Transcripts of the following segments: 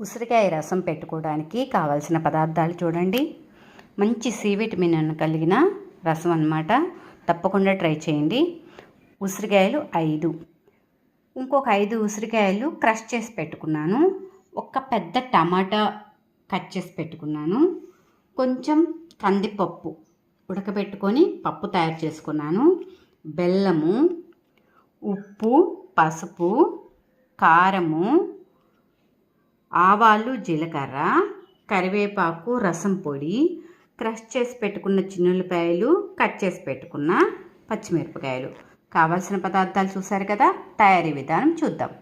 ఉసిరికాయ రసం పెట్టుకోవడానికి కావాల్సిన పదార్థాలు చూడండి. మంచి సి విటమిన్ కలిగిన రసం అన్నమాట. తప్పకుండా ట్రై చేయండి. ఉసిరికాయలు ఐదు. ఇంకొక ఐదు ఉసిరికాయలు క్రష్ చేసి పెట్టుకున్నాను. ఒక పెద్ద టమాటా కట్ చేసి పెట్టుకున్నాను. కొంచెం కందిపప్పు ఉడకబెట్టుకొని పప్పు తయారు చేసుకున్నాను. బెల్లము ఉప్పు పసుపు కారము ఆవాలు జీలకర్ర కరివేపాకు రసం పొడి క్రష్ చేసి పెట్టుకున్న చిన్నులపాయలు కట్ చేసి పెట్టుకున్న పచ్చిమిరపకాయలు. కావాల్సిన పదార్థాలు చూసారు కదా? తయారీ విధానం చూద్దాం.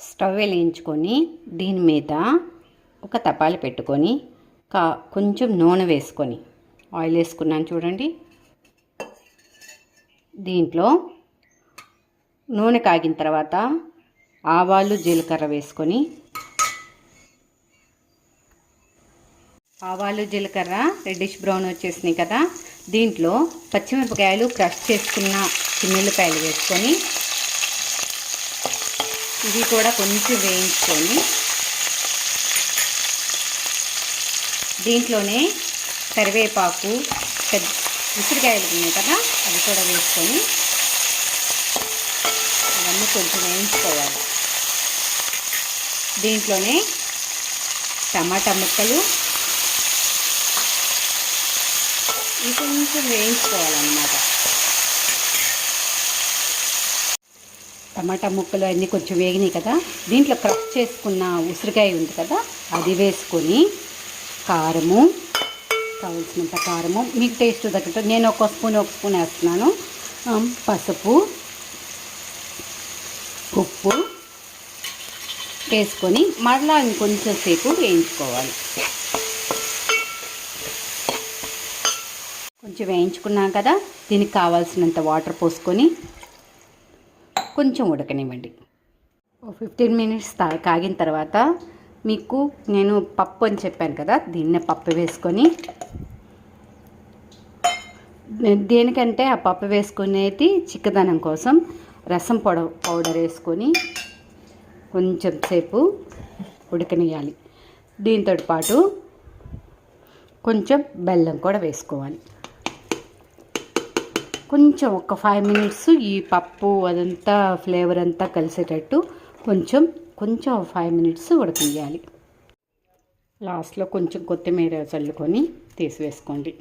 స్టవ్ వెలిగించుకొని దీని మీద ఒక తపాలు పెట్టుకొని కా కొంచెం నూనె వేసుకొని ఆయిల్ వేసుకున్నాను చూడండి. దీంట్లో నూనె కాగిన తర్వాత ఆవాలు జీలకర్ర వేసుకొని ఆవాలు జీలకర్ర రెడ్డిష్ బ్రౌన్ వచ్చేసినాయి కదా. దీంట్లో పచ్చిమిరపకాయలు క్రష్ చేసుకున్న చిన్నెల్లిపాయలు వేసుకొని ఇవి కూడా కొంచెం వేయించుకొని దీంట్లోనే కరివేపాకు పెద్ద ఉసిరికాయలు ఉన్నాయి కదా అవి కూడా వేసుకొని అవన్నీ కొంచెం వేయించుకోవాలి. దీంట్లోనే టమాటా ముక్కలు. ఇవి కొంచెం వేయించుకోవాలన్నమాట. టమాటా ముక్కలు అన్నీ కొంచెం వేగినాయి కదా దీంట్లో క్రష్ చేసుకున్న ఉసిరికాయ ఉంది కదా అది వేసుకొని కారము కావలసినంత కారము. మీకు టేస్ట్ తగ్గట్టు నేను ఒక స్పూన్ ఒక స్పూన్ వేస్తున్నాను. పసుపు ఉప్పు వేసుకొని మరలా ఇంకొంచెం సేపు వేయించుకోవాలి. కొంచెం వేయించుకున్నాం కదా దీనికి కావాల్సినంత వాటర్ పోసుకొని కొంచెం ఉడకనివ్వండి. ఓ ఫిఫ్టీన్ మినిట్స్ కాగిన తర్వాత మీకు నేను పప్పు అని చెప్పాను కదా దీన్నే పప్పు వేసుకొని దేనికంటే ఆ పప్పు వేసుకునేది చిక్కదనం కోసం. రసం పొడ పౌడర్ వేసుకొని కొంచెం సేపు ఉడకనియాలి దీంతో పాటు కొంచెం బెల్లం కూడా వేసుకోవాలి. కొంచెం ఒక ఫైవ్ మినిట్స్ ఈ పప్పు అదంతా ఫ్లేవర్ అంతా కలిసేటట్టు కొంచెం కొంచెం ఫైవ్ మినిట్స్ ఉడకనియాలి లాస్ట్లో కొంచెం కొత్తిమీర చల్లుకొని తీసివేసుకోండి.